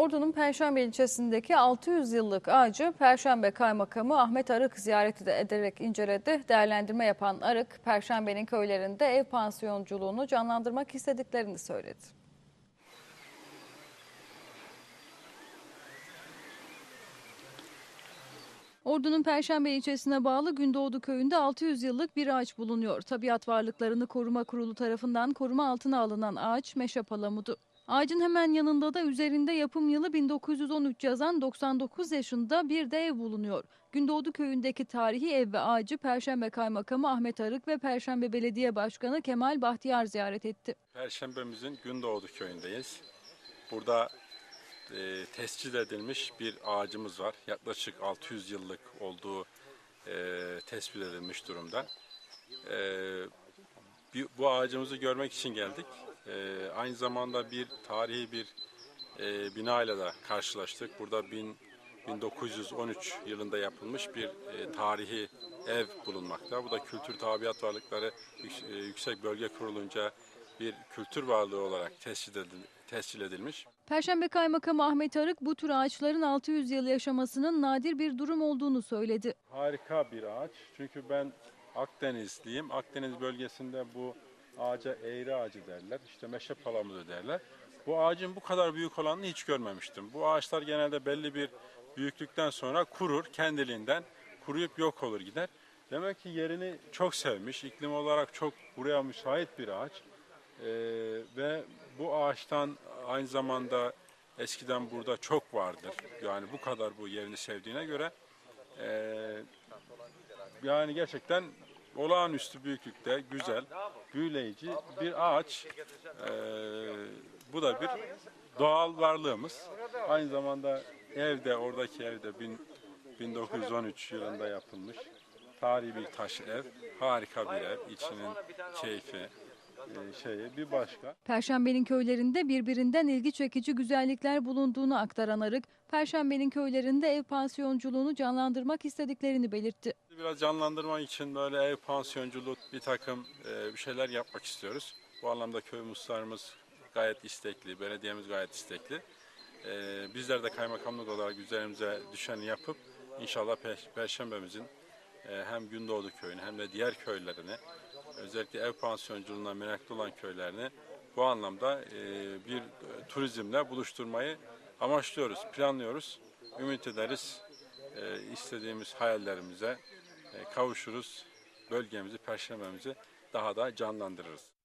Ordu'nun Perşembe ilçesindeki 600 yıllık ağacı Perşembe Kaymakamı Ahmet Arık ziyaret ederek inceledi. Değerlendirme yapan Arık, Perşembe'nin köylerinde ev pansiyonculuğunu canlandırmak istediklerini söyledi. Ordu'nun Perşembe ilçesine bağlı Gündoğdu köyünde 600 yıllık bir ağaç bulunuyor. Tabiat Varlıklarını Koruma Kurulu tarafından koruma altına alınan ağaç meşe palamudu. Ağacın hemen yanında da üzerinde yapım yılı 1913 yazan 99 yaşında bir de ev bulunuyor. Gündoğdu köyündeki tarihi ev ve ağacı Perşembe Kaymakamı Ahmet Arık ve Perşembe Belediye Başkanı Kemal Bahtiyar ziyaret etti. Perşembemizin Gündoğdu köyündeyiz. Burada e, tescil edilmiş bir ağacımız var. Yaklaşık 600 yıllık olduğu e, tespit edilmiş durumda. E, bir- bu ağacımızı görmek için geldik. E, aynı zamanda bir tarihi bir e, bina ile de karşılaştık. Burada bin, 1913 yılında yapılmış bir e, tarihi ev bulunmakta. Bu da Kültür Tabiat Varlıkları e, Yüksek Bölge Kurulunca bir kültür varlığı olarak tescil, edil- tescil edilmiş. Perşembe Kaymakamı Ahmet Arık bu tür ağaçların 600 yıl yaşamasının nadir bir durum olduğunu söyledi. Harika bir ağaç. Çünkü ben Akdenizliyim. Akdeniz bölgesinde bu ağaca eğri ağacı derler. İşte meşe palamudu derler. Bu ağacın bu kadar büyük olanını hiç görmemiştim. Bu ağaçlar genelde belli bir büyüklükten sonra kurur kendiliğinden. Kuruyup yok olur gider. Demek ki yerini çok sevmiş. İklim olarak çok buraya müsait bir ağaç. Ee, ve bu ağaçtan aynı zamanda eskiden burada çok vardır. Yani bu kadar bu yerini sevdiğine göre ee, yani gerçekten olağanüstü büyüklükte güzel, büyüleyici bir ağaç. Ee, bu da bir doğal varlığımız. Aynı zamanda evde, oradaki evde bin- 1913 yılında yapılmış tarihi bir taş ev. Harika bir ev. İçinin keyfi, e, şeyi bir başka. Perşembe'nin köylerinde birbirinden ilgi çekici güzellikler bulunduğunu aktaran Arık, Perşembe'nin köylerinde ev pansiyonculuğunu canlandırmak istediklerini belirtti. Biraz canlandırmak için böyle ev pansiyonculuk bir takım e, bir şeyler yapmak istiyoruz. Bu anlamda köy muhtarımız gayet istekli, belediyemiz gayet istekli. E, bizler de kaymakamlık olarak üzerimize düşeni yapıp inşallah Pe- Perşembemizin hem Gündoğdu köyünü hem de diğer köylerini özellikle ev pansiyonculuğuna meraklı olan köylerini bu anlamda e, bir e, turizmle buluşturmayı amaçlıyoruz, planlıyoruz. Ümit ederiz e, istediğimiz hayallerimize e, kavuşuruz. Bölgemizi, perşembemizi daha da canlandırırız.